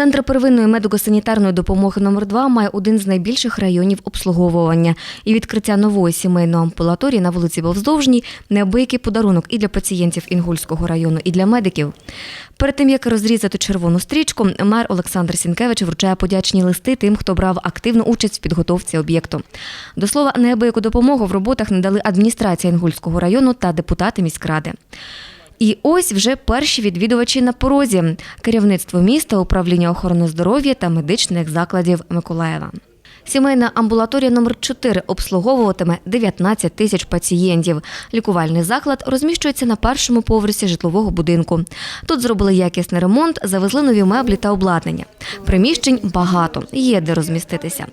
Центр первинної медико-санітарної допомоги номер 2 має один з найбільших районів обслуговування. І відкриття нової сімейної амбулаторії на вулиці Бовздовжній неабиякий подарунок і для пацієнтів Інгульського району, і для медиків. Перед тим як розрізати червону стрічку, мер Олександр Сінкевич вручає подячні листи тим, хто брав активну участь в підготовці об'єкту. До слова, неабияку допомогу в роботах надали адміністрація Інгульського району та депутати міськради. І ось вже перші відвідувачі на порозі керівництво міста, управління охорони здоров'я та медичних закладів Миколаєва. Сімейна амбулаторія номер 4 обслуговуватиме 19 тисяч пацієнтів. Лікувальний заклад розміщується на першому поверсі житлового будинку. Тут зробили якісний ремонт, завезли нові меблі та обладнання. Приміщень багато, є де розміститися.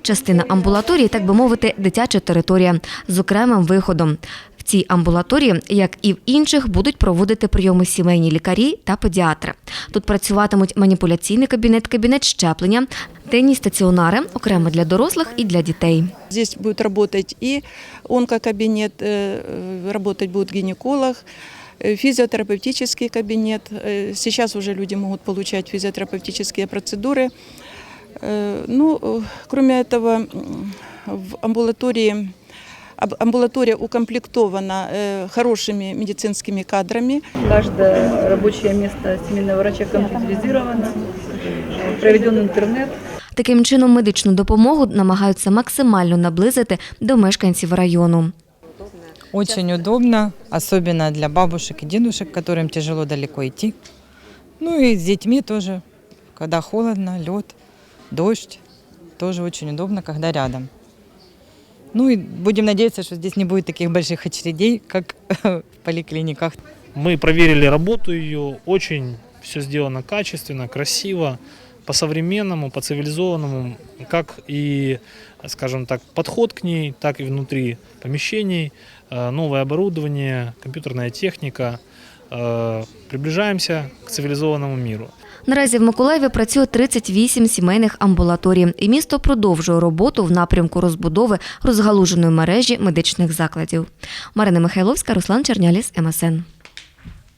Частина амбулаторії, так би мовити, дитяча територія з окремим виходом. В цій амбулаторії, як і в інших, будуть проводити прийоми сімейні лікарі та педіатри. Тут працюватимуть маніпуляційний кабінет, кабінет щеплення, денні стаціонари, окремо для дорослих і для дітей. Здесь будет работать и онкокабинет, э, э, работать будет гинеколог, э, физиотерапевтический кабинет. Э, Сейчас уже люди могут получать физиотерапевтические процедуры. Э, Ну, э, кроме этого, м, в амбулатории аб- амбулатория укомплектована э, хорошими медицинскими кадрами. Каждое рабочее место семейного врача компьютеризировано, проведен интернет. Таким чином, медичну допомогу намагаються максимально наблизити до мешканців району. Очень удобно, особенно для бабушек и дедушек, которым тяжело далеко идти. Ну и с детьми тоже, когда холодно, лед, дождь, тоже очень удобно, когда рядом. Ну и будем надеяться, что здесь не будет таких больших очередей, как в поликлиниках. Мы проверили работу ее, очень все сделано качественно, красиво, по-современному, по-цивилизованному, как и, скажем так, подход к ней, так и внутри помещений, э, новое оборудование, компьютерная техника. Э, Приближаемся к цивилизованному миру. Наразі в Миколаєві працює 38 сімейних амбулаторій, і місто продовжує роботу в напрямку розбудови розгалуженої мережі медичних закладів. Марина Михайловська, Руслан Черняліс, МСН.